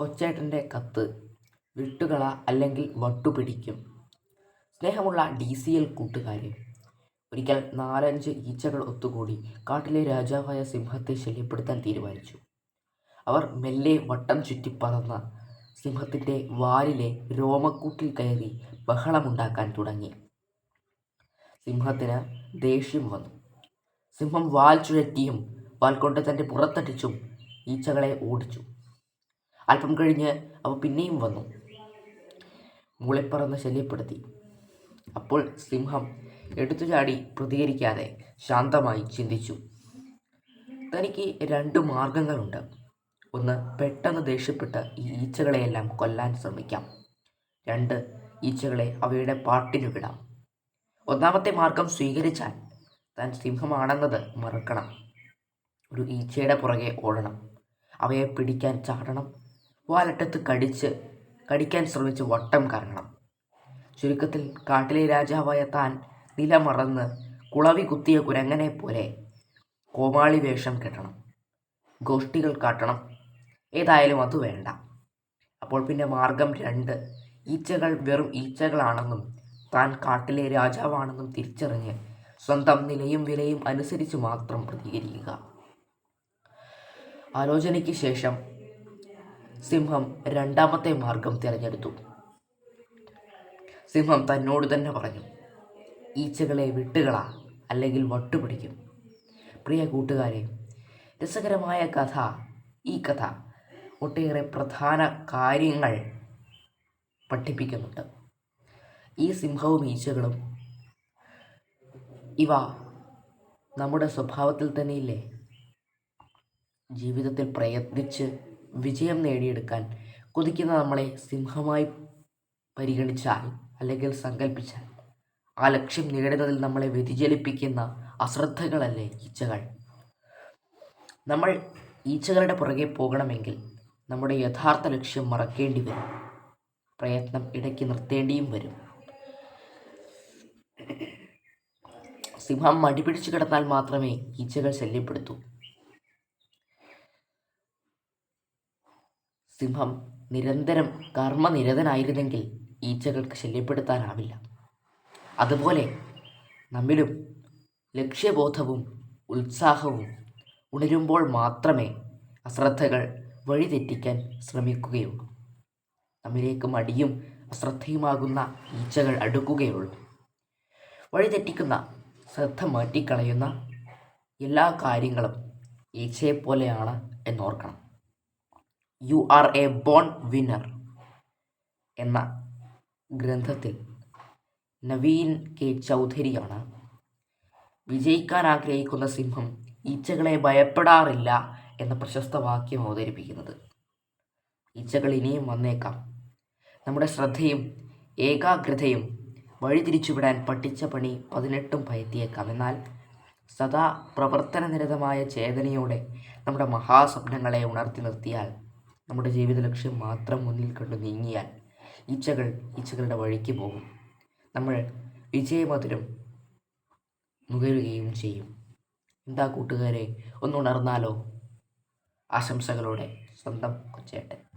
കൊച്ചേട്ടന്റെ കത്ത് വിട്ടുകള അല്ലെങ്കിൽ വട്ടുപിടിക്കും. സ്നേഹമുള്ള ഡി സി എൽ കൂട്ടുകാരെ ഒരിക്കൽ നാലഞ്ച് ഈച്ചകൾ ഒത്തുകൂടി കാട്ടിലെ രാജാവായ സിംഹത്തെ ശല്യപ്പെടുത്താൻ തീരുമാനിച്ചു. അവർ മെല്ലെ വട്ടം ചുറ്റി പറന്ന സിംഹത്തിന്റെ വാലിലെ രോമക്കൂട്ടിൽ കയറി ബഹളമുണ്ടാക്കാൻ തുടങ്ങി. സിംഹത്തിന് ദേഷ്യം വന്നു. സിംഹം വാൽ ചുഴറ്റിയും വാൽ കൊണ്ട് തന്റെ പുറത്തടിച്ചും ഈച്ചകളെ ഓടിച്ചു. അല്പം കഴിഞ്ഞ് അവ പിന്നെയും വന്നു. മൂളിപ്പറന്ന് ശല്യപ്പെടുത്തി. അപ്പോൾ സിംഹം എടുത്തു ചാടി പ്രതികരിക്കാതെ ശാന്തമായി ചിന്തിച്ചു. തനിക്ക് രണ്ട് മാർഗങ്ങളുണ്ട്. ഒന്ന് പെട്ടെന്ന് ദേഷ്യപ്പെട്ട് ഈ ഈച്ചകളെയെല്ലാം കൊല്ലാൻ ശ്രമിക്കാം. രണ്ട് ഈച്ചകളെ അവയുടെ പാട്ടിനു വിടാം. ഒന്നാമത്തെ മാർഗം സ്വീകരിച്ചാൽ താൻ സിംഹമാണെന്നത് മറക്കണം. ഒരു ഈച്ചയുടെ പുറകെ ഓടണം. അവയെ പിടിക്കാൻ ചാടണം. വാലറ്റത്ത് കടിച്ച് കടിക്കാൻ ശ്രമിച്ച് വട്ടം കറങ്ങണം. ചുരുക്കത്തിൽ കാട്ടിലെ രാജാവായ താൻ നിലമറന്ന് കുളവി കുത്തിയ കുരങ്ങനെ പോലെ കോമാളി വേഷം കെട്ടണം. ഗോഷ്ടികൾ കാട്ടണം. ഏതായാലും അത് വേണ്ട. അപ്പോൾ പിന്നെ മാർഗം രണ്ട്. ഈച്ചകൾ വെറും ഈച്ചകളാണെന്നും താൻ കാട്ടിലെ രാജാവാണെന്നും തിരിച്ചറിഞ്ഞ് സ്വന്തം നിലയും വിലയും അനുസരിച്ച് മാത്രം പ്രതികരിക്കുക. ആലോചനയ്ക്ക് ശേഷം സിംഹം രണ്ടാമത്തെ മാർഗം തിരഞ്ഞെടുത്തു. സിംഹം തന്നോട് തന്നെ പറഞ്ഞു ഈച്ചകളെ വിട്ടുകളാ അല്ലെങ്കിൽ വട്ടുപിടിക്കും. പ്രിയ കൂട്ടുകാരെ രസകരമായ കഥ ഈ കഥ ഒട്ടേറെ പ്രധാന കാര്യങ്ങൾ പഠിപ്പിക്കുന്നുണ്ട്. ഈ സിംഹവും ഈച്ചകളും ഇവ നമ്മുടെ സ്വഭാവത്തിൽ തന്നെയില്ലേ? ജീവിതത്തിൽ പ്രയത്നിച്ച് വിജയം നേടിയെടുക്കാൻ കൊതിക്കുന്ന നമ്മളെ സിംഹമായി പരിഗണിച്ചാൽ അല്ലെങ്കിൽ സങ്കല്പിച്ചാൽ ആ ലക്ഷ്യം നേടുന്നതിൽ നമ്മളെ വ്യതിചലിപ്പിക്കുന്ന അശ്രദ്ധകളല്ലേ ഈച്ചകൾ? നമ്മൾ ഈച്ചകളുടെ പുറകെ പോകണമെങ്കിൽ നമ്മുടെ യഥാർത്ഥ ലക്ഷ്യം മറക്കേണ്ടി വരും. പ്രയത്നം ഇടയ്ക്ക് നിർത്തേണ്ടിയും വരും. സിംഹം മടി പിടിച്ചു കിടന്നാൽ മാത്രമേ ഈച്ചകൾ ശല്യപ്പെടുത്തൂ. സിംഹം നിരന്തരം കർമ്മനിരതനായിരുന്നെങ്കിൽ ഈച്ചകൾക്ക് ശല്യപ്പെടുത്താനാവില്ല. അതുപോലെ നമ്മിലും ലക്ഷ്യബോധവും ഉത്സാഹവും ഉണരുമ്പോൾ മാത്രമേ അശ്രദ്ധകൾ വഴിതെറ്റിക്കാൻ ശ്രമിക്കുകയുള്ളൂ. നമ്മിലേക്ക് മടിയും അശ്രദ്ധയുമാകുന്ന ഈച്ചകൾ അടുക്കുകയുള്ളൂ. വഴിതെറ്റിക്കുന്ന ശ്രദ്ധ മാറ്റിക്കളയുന്ന എല്ലാ കാര്യങ്ങളും ഈച്ചയെപ്പോലെയാണ് എന്നോർക്കണം. You are a born winner എന്ന ഗ്രന്ഥത്തിൽ നവീൻ കെ. ചൗധരിയാണ്. വിജയിക്കാൻ ആഗ്രഹിക്കുന്ന സിംഹം ഈച്ചകളെ ഭയപ്പെടാറില്ല എന്ന പ്രശസ്ത വാക്യം അവതരിപ്പിക്കുന്നത്. ഈച്ചകൾ ഇനിയും വന്നേക്കാം. നമ്മുടെ ശ്രദ്ധയും ഏകാഗ്രതയും വഴിതിരിച്ചുവിടാൻ പഠിച്ച പണി പതിനെട്ടും പയറ്റിയേക്കാം. എന്നാൽ സദാ പ്രവർത്തനനിരതമായ ചേതനയോടെ നമ്മുടെ മഹാസ്വപ്നങ്ങളെ ഉണർത്തി നിർത്തിയാൽ നമ്മുടെ ജീവിത ലക്ഷ്യം മാത്രം മുന്നിൽ കണ്ടു നീങ്ങിയാൽ ഈച്ചകൾ ഈച്ചകളുടെ വഴിക്ക് പോകും. നമ്മൾ വിജയമധുരം നുകരുകയും ചെയ്യും. എന്താ കൂട്ടുകാരെ? ഒന്നുണർന്നാലോ ആശംസകളോടെ സ്വന്തം കൊച്ചേട്ടൻ.